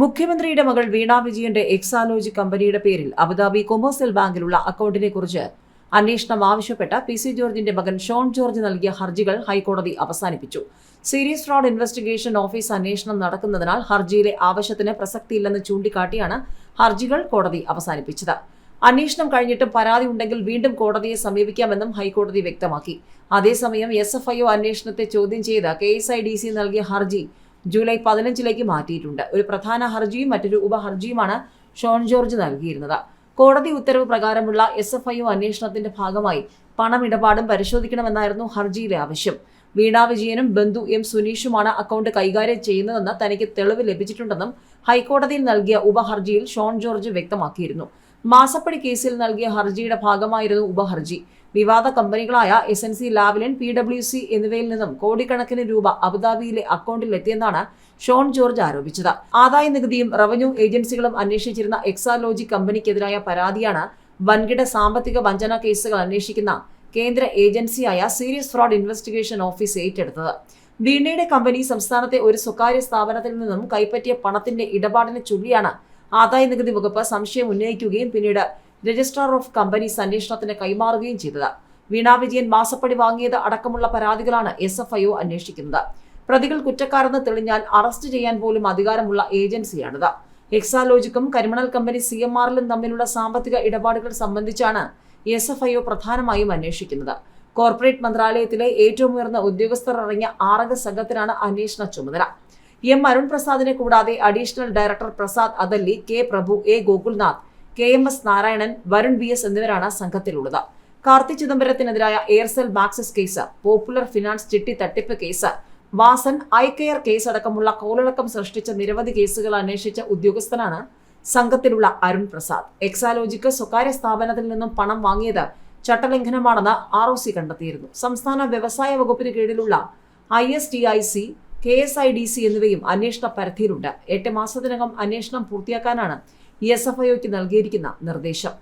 മുഖ്യമന്ത്രിയുടെ മകൾ വീണ വിജയന്റെ എക്സാലോജി കമ്പനിയുടെ പേരിൽ അബുദാബി കൊമേഴ്സ്യൽ ബാങ്കിലുള്ള അക്കൗണ്ടിനെ കുറിച്ച് അന്വേഷണം ആവശ്യപ്പെട്ട പി സി ജോർജിന്റെ മകൻ ഷോൺ ജോർജ് നൽകിയ ഹർജികൾ ഹൈക്കോടതി അവസാനിപ്പിച്ചു. സീരിയസ് ഫ്രോഡ് ഇൻവെസ്റ്റിഗേഷൻ ഓഫീസ് അന്വേഷണം നടക്കുന്നതിനാൽ ഹർജിയിലെ ആവശ്യത്തിന് പ്രസക്തിയില്ലെന്ന് ചൂണ്ടിക്കാട്ടിയാണ് ഹർജികൾ കോടതി അവസാനിപ്പിച്ചത്. അന്വേഷണം കഴിഞ്ഞിട്ടും പരാതി ഉണ്ടെങ്കിൽ വീണ്ടും കോടതിയെ സമീപിക്കാമെന്നും ഹൈക്കോടതി വ്യക്തമാക്കി. അതേസമയം എസ് എഫ് ഐ ഒ അന്വേഷണത്തെ ചോദ്യം ചെയ്ത K S I D C നൽകിയ ഹർജി ജൂലൈ പതിനഞ്ചിലേക്ക് മാറ്റിയിട്ടുണ്ട്. ഒരു പ്രധാന ഹർജിയും മറ്റൊരു ഉപഹർജിയുമാണ് ഷോൺ ജോർജ് നൽകിയിരുന്നത്. കോടതി ഉത്തരവ് പ്രകാരമുള്ള എസ് എഫ് ഐ ഒ അന്വേഷണത്തിന്റെ ഭാഗമായി പണമിടപാടും പരിശോധിക്കണമെന്നായിരുന്നു ഹർജിയിലെ ആവശ്യം. വീണ വിജയനും ബന്ധു എം സുനീഷുമാണ് അക്കൗണ്ട് കൈകാര്യം ചെയ്യുന്നതെന്ന് തനിക്ക് തെളിവ് ലഭിച്ചിട്ടുണ്ടെന്നും ഹൈക്കോടതിയിൽ നൽകിയ ഉപഹർജിയിൽ ഷോൺ ജോർജ് വ്യക്തമാക്കിയിരുന്നു. മാസപ്പടി കേസിൽ നൽകിയ ഹർജിയുടെ ഭാഗമായിരുന്നു ഉപഹർജി. വിവാദ കമ്പനികളായ S N C Lavalin P W C എന്നിവയിൽ നിന്നും കോടിക്കണക്കിന് രൂപ അബുദാബിയിലെ അക്കൗണ്ടിൽ എത്തിയെന്നാണ് ഷോൺ ജോർജ് ആരോപിച്ചത്. ആദായ നികുതിയും റവന്യൂ ഏജൻസികളും അന്വേഷിച്ചിരുന്ന എക്സാലോജി കമ്പനിക്കെതിരായ പരാതിയാണ് വൻകിട സാമ്പത്തിക വഞ്ചന കേസുകൾ അന്വേഷിക്കുന്ന കേന്ദ്ര ഏജൻസിയായ സീരിയസ് ഫ്രോഡ് ഇൻവെസ്റ്റിഗേഷൻ ഓഫീസ് ഏറ്റെടുത്തത്. വീണയുടെ കമ്പനി സംസ്ഥാനത്തെ ഒരു സ്വകാര്യ സ്ഥാപനത്തിൽ നിന്നും കൈപ്പറ്റിയ പണത്തിന്റെ ഇടപാടിനെ ചൊല്ലിയാണ് ആദായ നികുതി വകുപ്പ് സംശയം ഉന്നയിക്കുകയും പിന്നീട് രജിസ്ട്രാർ ഓഫ് കമ്പനീസ് അന്വേഷണത്തിന് കൈമാറുകയും ചെയ്തത്. വീണാ വിജയൻ മാസപ്പടി വാങ്ങിയത് അടക്കമുള്ള പരാതികളാണ് എസ് എഫ് ഐ ഒ അന്വേഷിക്കുന്നത്. പ്രതികൾ കുറ്റക്കാരെന്ന് തെളിഞ്ഞാൽ അറസ്റ്റ് ചെയ്യാൻ പോലും അധികാരമുള്ള ഏജൻസിയാണിത്. എക്സാലോജിക്കും കരിമണൽ കമ്പനി സി എം ആറിലും തമ്മിലുള്ള സാമ്പത്തിക ഇടപാടുകൾ സംബന്ധിച്ചാണ് എസ് എഫ് ഐ ഒ പ്രധാനമായും അന്വേഷിക്കുന്നത്. കോർപ്പറേറ്റ് മന്ത്രാലയത്തിലെ ഏറ്റവും ഉയർന്ന ഉദ്യോഗസ്ഥർ അടങ്ങിയ ആറംഗ സംഘത്തിനാണ് അന്വേഷണ ചുമതല. എം അരുൺ പ്രസാദിനെ കൂടാതെ additional director Prasad Athalli K Prabhu A Gokulnath K M S Narayanan Varun V S എന്നിവരാണ് സംഘത്തിലുള്ളത്. Karthi ചിദംബരത്തിനെതിരായ Aircel Maxis case popular finance ചിട്ടി തട്ടിപ്പ് case Vasan eye care case അടക്കമുള്ള കോളിളക്കം സൃഷ്ടിച്ച നിരവധി കേസുകൾ അന്വേഷിച്ച ഉദ്യോഗസ്ഥനാണ് സംഘത്തിലുള്ള അരുൺ പ്രസാദ് എക്സാലോജിക്ക് സ്വകാര്യ സ്ഥാപനത്തിൽ നിന്നും പണം വാങ്ങിയത് ചട്ടലംഘനമാണെന്ന് ആർ ഒ സി കണ്ടെത്തിയിരുന്നു. സംസ്ഥാന വ്യവസായ വകുപ്പിന് കീഴിലുള്ള I S T I C K S I D C എന്നിവയും അന്വേഷണ പരിധിയിലുണ്ട്. എട്ട് മാസത്തിനകം അന്വേഷണം പൂർത്തിയാക്കാനാണ് ഇ എസ് എഫ് ഐക്ക് നൽകിയിരിക്കുന്ന നിർദ്ദേശം.